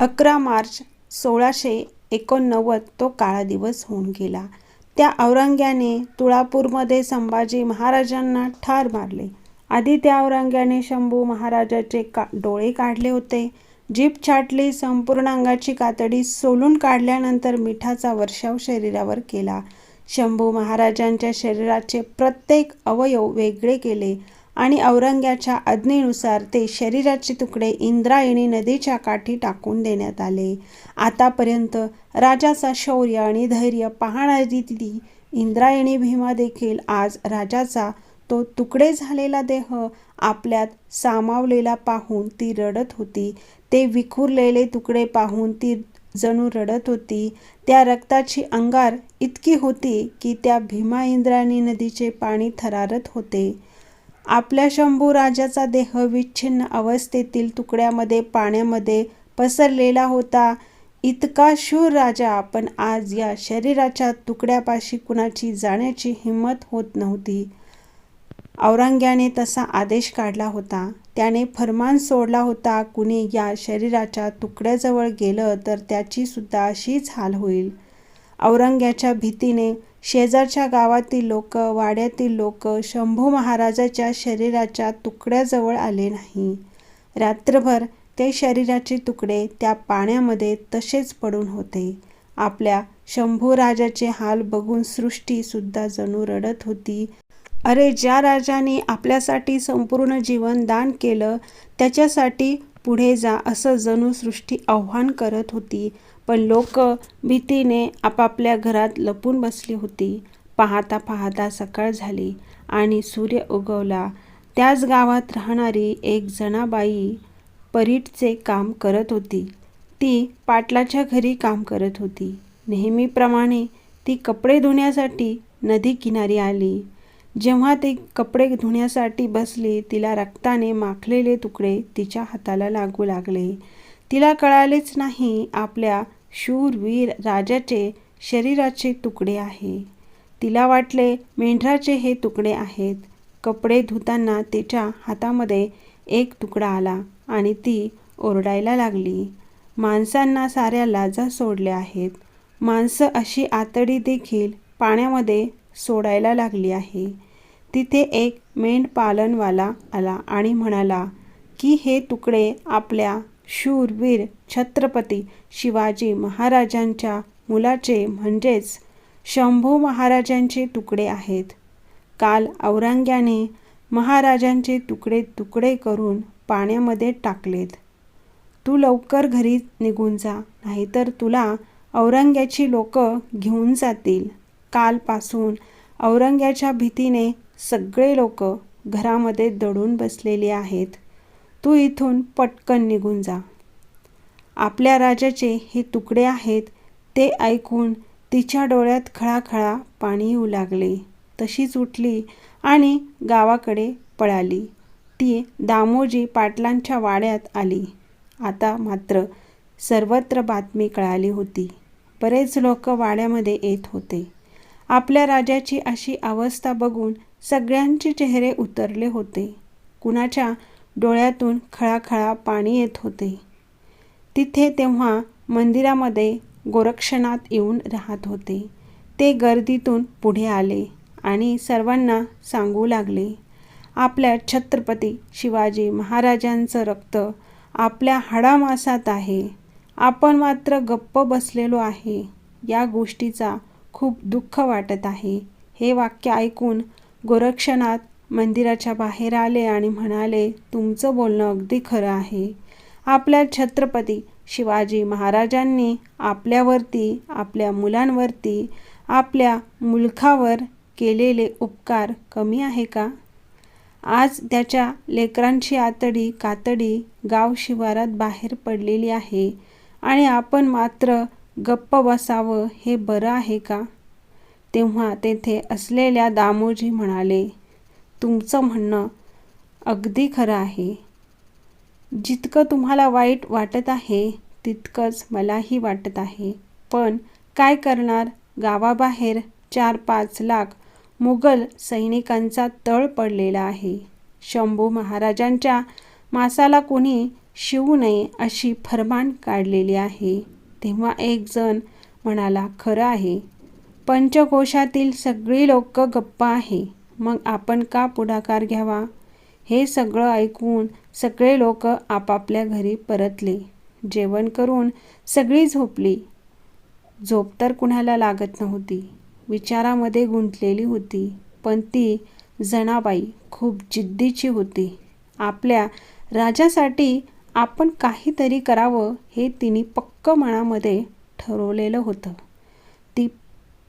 अकरा मार्च सोळाशे एकोणनव्वद तो काळा दिवस होऊन गेला. त्या औरंग्याने तुळापूरमध्ये संभाजी महाराजांना ठार मारले. आधी त्या औरंग्याने शंभू महाराजांचे डोळे काढले होते. जीभ छाटली. संपूर्ण अंगाची कातडी सोलून काढल्यानंतर मिठाचा वर्षाव शरीरावर केला. शंभू महाराजांच्या शरीराचे प्रत्येक अवयव वेगळे केले आणि औरंग्याच्या आज्ञेनुसार ते शरीराचे तुकडे इंद्रायणी नदीच्या काठी टाकून देण्यात आले. आतापर्यंत राजाचा शौर्य आणि धैर्य पाहणारी ती इंद्रायणी भीमा देखील आज राजाचा तो तुकडे झालेला देह आपल्यात सामावलेला पाहून ती रडत होती. ते विखुरलेले तुकडे पाहून ती जणू रडत होती. त्या रक्ताची अंगार इतकी होती की त्या भीमा इंद्रायणी नदीचे पाणी थरारत होते. आपल्या शंभू राजाचा देह विच्छिन्न अवस्थेतील तुकड्यामध्ये पाण्यामध्ये पसरलेला होता. इतका शूर राजा पण आज या शरीराच्या तुकड्यापाशी कुणाची जाण्याची हिंमत होत नव्हती. औरंग्याने तसा आदेश काढला होता. त्याने फरमान सोडला होता कुणी या शरीराच्या तुकड्याजवळ गेलं तर त्याची सुद्धा अशीच हाल होईल. औरंग्याच्या भीतीने शेजारच्या गावातील लोक, वाड्यातील लोक शंभू महाराजाच्या शरीराच्या तुकड्याजवळ आले नाही. रात्रभर ते शरीराचे तुकडे त्या पाण्यामध्ये तसेच पडून होते. आपल्या शंभू राजाचे हाल बघून सृष्टीसुद्धा जणू रडत होती. अरे ज्या राजाने आपल्यासाठी संपूर्ण जीवन दान केलं त्याच्यासाठी पुढे जा असं जणू सृष्टी आव्हान करत होती. पण लोक भीतीने आपापल्या घरात लपून बसली होती. पाहता पाहता सकाळ झाली आणि सूर्य उगवला. त्याच गावात राहणारी एक जणाबाई परीटचे काम करत होती. ती पाटलाच्या घरी काम करत होती. नेहमीप्रमाणे ती कपडे धुण्यासाठी नदीकिनारी आली. जेव्हा ते कपडे धुण्यासाठी बसली तिला रक्ताने माखलेले तुकडे तिच्या हाताला लागू लागले. तिला कळालेच नाही आपल्या शूरवीर राजाचे शरीराचे तुकडे आहे. तिला वाटले मेंढराचे हे तुकडे आहेत. कपडे धुताना तिच्या हातामध्ये एक तुकडा आला आणि ती ओरडायला लागली. माणसांना साऱ्या लाजा सोडल्या आहेत. माणसं अशी आतडी देखील पाण्यामध्ये सोडायला लागली आहे. तिथे एक मेंढपालनवाला आला आणि म्हणाला की हे तुकडे आपल्या शूरवीर छत्रपती शिवाजी महाराजांच्या मुलाचे म्हणजेच शंभू महाराजांचे तुकडे आहेत. काल औरंग्याने महाराजांचे तुकडे तुकडे करून पाण्यामध्ये टाकलेत. तू लवकर घरी निघून जा नाहीतर तुला औरंग्याची लोक घेऊन जातील. कालपासून औरंग्याच्या भीतीने सगळे लोक घरामध्ये दडून बसलेले आहेत. तू इथून पटकन निघून जा. आपल्या राजाचे हे तुकडे आहेत. ते ऐकून तिच्या डोळ्यात खळाखळा पाणी येऊ लागले. तशीच उठली आणि गावाकडे पळाली. ती दामोजी पाटलांच्या वाड्यात आली. आता मात्र सर्वत्र बातमी कळाली होती. बरेच लोक वाड्यामध्ये येत होते. आपल्या राजाची अशी अवस्था बघून सगळ्यांचे चेहरे उतरले होते. कुणाच्या डोळ्यातून खळाखळा पाणी येत होते. तिथे तेव्हा मंदिरामध्ये गोरक्षनाथ येऊन राहत होते. ते गर्दीतून पुढे आले आणि सर्वांना सांगू लागले, आपल्या छत्रपती शिवाजी महाराजांचं रक्त आपल्या हाडामासात आहे. आपण मात्र गप्प बसलेलो आहे. या गोष्टीचा खूप दुःख वाटत आहे. हे वाक्य ऐकून गोरक्षनाथ मंदिराच्या बाहेर आले आणि म्हणाले, तुमचं बोलणं अगदी खरं आहे. आपल्या छत्रपती शिवाजी महाराजांनी आपल्यावरती, आपल्या मुलांवरती, आपल्या मुलखावर केलेले उपकार कमी आहे का? आज त्याच्या लेकरांची आतडी कातडी गाव शिवारात बाहेर पडलेली आहे आणि आपण मात्र गप्प बसावं हे बरं आहे का? तेव्हा तेथे असलेल्या दामोजी म्हणाले, तुमचं म्हणणं अगदी खरं आहे. जितकं तुम्हाला वाईट वाटत आहे तितकंच मलाही वाटत आहे. पण काय करणार गावाबाहेर चार पाच लाख मुघल सैनिकांचा तळ पडलेला आहे. शंभू महाराजांच्या मासाला कुणी शिवू नये अशी फरमान काढलेली आहे तेव्हा एक जण म्हणाला खरं आहे. पंचकोशातील सगळी लोक गप्पा आहे. मग आपण का पुढाकार घ्यावा हे सगळं ऐकून सगळे लोक आपापल्या घरी परतले. जेवण करून सगळी झोपली. झोप तर कुणाला लागत नव्हती. विचारामध्ये गुंतलेली होती. पण ती जणाबाई खूप जिद्दीची होती. आपल्या राजासाठी आपण काहीतरी करावं हे तिने पक्क मनामध्ये ठरवलेलं होतं. ती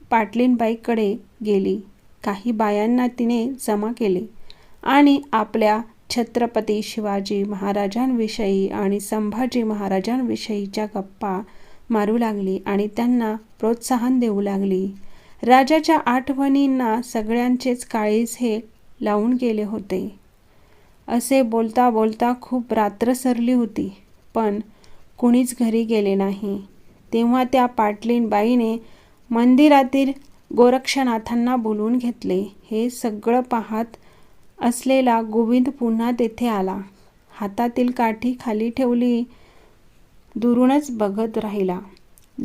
पाटलीनबाईकडे गेली. काही बायांना तिने जमा केले आणि आपल्या छत्रपती शिवाजी महाराजांविषयी आणि संभाजी महाराजांविषयीच्या गप्पा मारू लागली आणि त्यांना प्रोत्साहन देऊ लागली. राजाच्या आठवणींना सगळ्यांचेच काळीज हे लावून गेले होते. असे बोलता बोलता खूप रात्र सरली होती. पण कुणीच घरी गेले नाही. तेव्हा त्या पाटलीनबाईने मंदिरातील गोरक्षनाथांना बोलवून घेतले. हे सगळं पाहत असलेला गोविंद पुन्हा तेथे आला. हातातील काठी खाली ठेवली दुरूनच बघत राहिला.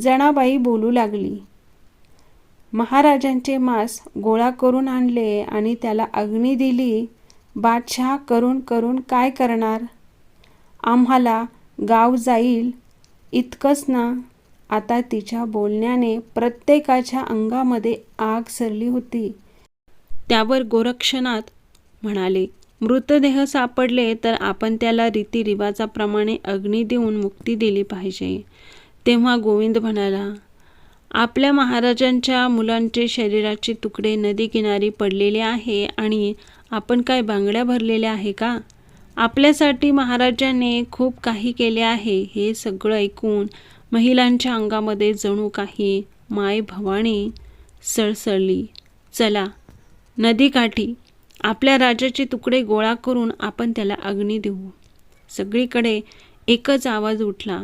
जणाबाई बोलू लागली. महाराजांचे मांस गोळा करून आणले आणि त्याला अग्नी दिली. बादशहा करून करून काय करणार? आम्हाला गाव जाईल इतकंच ना? आता तिच्या बोलण्याने प्रत्येकाच्या अंगामध्ये आग सरली होती. त्यावर गोरक्षनाथ म्हणाले मृतदेह सापडले तर आपण त्याला रीतिरिवाजाप्रमाणे अग्नी देऊन मुक्ती दिली पाहिजे. तेव्हा गोविंद म्हणाला आपल्या महाराजांच्या मुलांचे शरीराचे तुकडे नदी किनारी पडलेले आहे आणि आपण काय बांगड्या भरलेल्या आहे का? आपल्यासाठी महाराजाने खूप काही केले आहे हे सगळं ऐकून महिलांच्या अंगामध्ये जणू काही माय भवानी सळसळली. चला नदीकाठी आपल्या राजाचे तुकडे गोळा करून आपण त्याला अग्नी देऊ. सगळीकडे एकच आवाज उठला.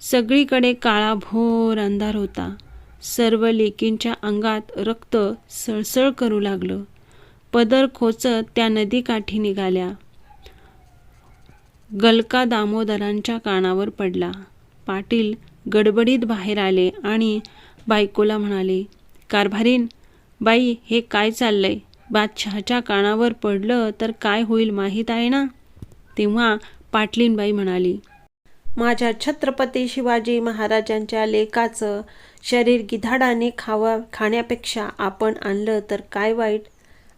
सगळीकडे काळाभोर अंधार होता. सर्व लेकींच्या अंगात रक्त सळसळ करू लागलं. पदर खोचत त्या नदीकाठी निघाल्या. गलका दामोदरांच्या कानावर पडला. पाटील गडबडीत बाहेर आले आणि बायकोला म्हणाले कारभारीन बाई हे काय चाललंय? बादशहाच्या कानावर पडलं तर काय होईल माहीत आहे ना? तेव्हा पाटलीनबाई म्हणाली माझ्या छत्रपती शिवाजी महाराजांच्या लेखाचं शरीर गिधाडाने खावा खाण्यापेक्षा आपण आणलं तर काय वाईट?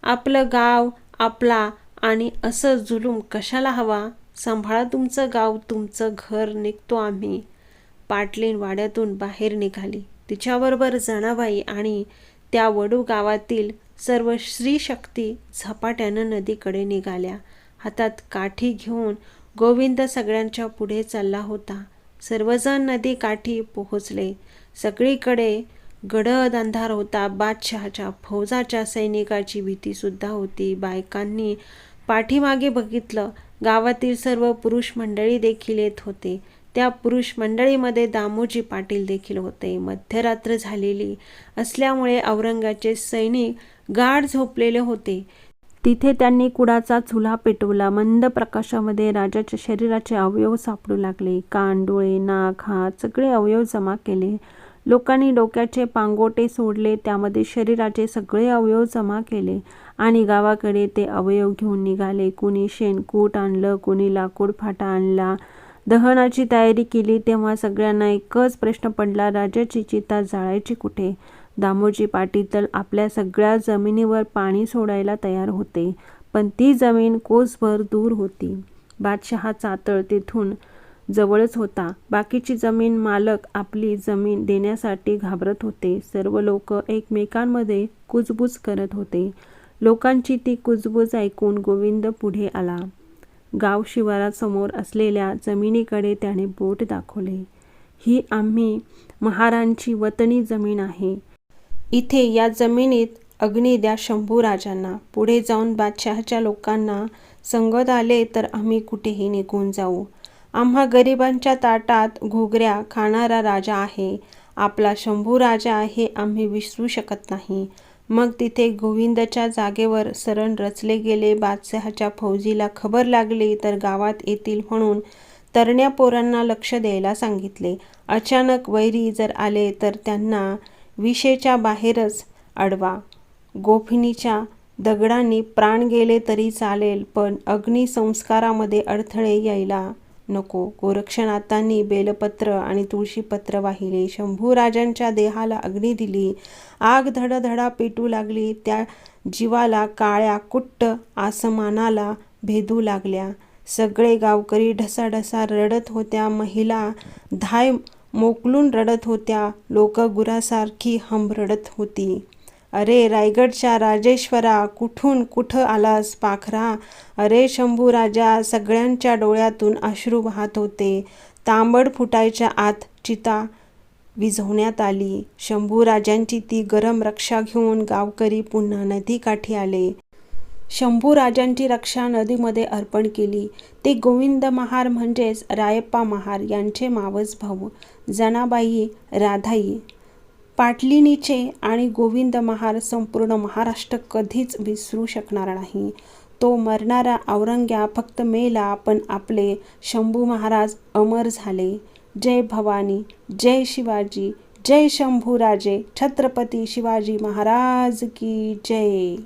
आपलं गाव आपला आणि असं जुलूम कशाला हवा? सांभाळा तुमचं गाव तुमचं घर निघतो आम्ही. पाटलीन वाड्यातून बाहेर निघाली. तिच्याबरोबर जणाबाई आणि त्या वडू गावातील सर्व श्रीशक्ती झपाट्यानं नदीकडे निघाल्या. हातात काठी घेऊन गोविंद सगळ्यांच्या पुढे चालला होता. सर्वजण नदी काठी पोहोचले. सगळीकडे गडद अंधार होता. बादशहाच्या फौजाच्या सैनिकाची भीतीसुद्धा होती. बायकांनी पाठीमागे बघितलं. गावातील सर्व पुरुष मंडळी देखील येत होते. त्या पुरुष मंडळीमध्ये दामोजी पाटील देखील होते. मध्यरात्र झालेली असल्यामुळे औरंगाचे सैनिक गाढ झोपलेले होते. तिथे त्यांनी कुडाचा चुला पेटवला. मंद प्रकाशामध्ये राजाच्या शरीराचे अवयव सापडू लागले. कान डोळे नाक हात सगळे अवयव जमा केले. लोकांनी डोक्याचे पांगोटे सोडले त्यामध्ये शरीराचे सगळे अवयव जमा केले आणि गावाकडे ते अवयव घेऊन निघाले. कुणी शेणकूट आणलं कुणी लाकूड फाटा आणला. दहनाची तयारी केली तेव्हा सगळ्यांना एकच प्रश्न पडला राजाची चिता जाळायची कुठे? दामोजी पाटीतल तर आपल्या सगळ्या जमिनीवर पाणी सोडायला तयार होते पण ती जमीन कोसभर दूर होती. बादशहा चातळ तेथून जवळच होता. बाकीची जमीन मालक आपली जमीन देण्यासाठी घाबरत होते. सर्व लोक एकमेकांमध्ये कुजबूज करत होते. लोकांची ती कुजबूज ऐकून गोविंद पुढे आला. गाव शिवारासमोर असलेल्या जमिनीकडे त्याने बोट दाखवले. ही आम्ही महारांची वतनी जमीन आहे. इथे या जमिनीत अग्नी द्या शंभू राजांना. पुढे जाऊन बादशहाच्या लोकांना संगत आले तर आम्ही कुठेही निघून जाऊ. आम्हा गरिबांच्या ताटात घोगऱ्या खाणारा राजा आहे. आपला शंभू राजा हे आम्ही विसरू शकत नाही. मग तिथे गोविंदच्या जागेवर सरण रचले गेले. बादशहाच्या फौजीला खबर लागली तर गावात येतील म्हणून तरण्या पोरांना लक्ष द्यायला सांगितले. अचानक वैरी जर आले तर त्यांना विषेच्या बाहेरच अडवा. गोफिनीच्या दगडांनी प्राण गेले तरी चालेल पण अग्निसंस्कारामध्ये अडथळे यायला नको. गोरक्षनाथांनी बेलपत्र आणि तुळशीपत्र वाहिले. शंभूराजांच्या देहाला अग्नी दिली. आग धडधडा पेटू लागली. त्या जीवाला काळ्या कुट्ट आसमानाला भेदू लागल्या. सगळे गावकरी ढसाढसा रडत होत्या. महिला धाय मोकलून रडत होत्या. लोक गुरासारखी हंबरडत होती. अरे रायगडच्या राजेश्वरा कुठून कुठं आलास पाखरा? अरे शंभू राजा सगळ्यांच्या डोळ्यातून अश्रू वाहत होते. तांबड फुटायच्या आत चिता विझवण्यात आली. शंभूराजांची ती गरम रक्षा घेऊन गावकरी पुन्हा नदीकाठी आले. शंभूराजांची रक्षा नदीमध्ये अर्पण केली. ते गोविंद महार म्हणजेच रायप्पा महार यांचे मावस भाऊ जनाबाई राधाई पाटलिनीचे आणि गोविंद महार संपूर्ण महाराष्ट्र कधीच विसरू शकणार नाही. तो मरणारा औरंग्या फक्त मेला पण आपले शंभू महाराज अमर झाले. जय भवानी जय शिवाजी जय शंभूराजे छत्रपती शिवाजी महाराज की जय.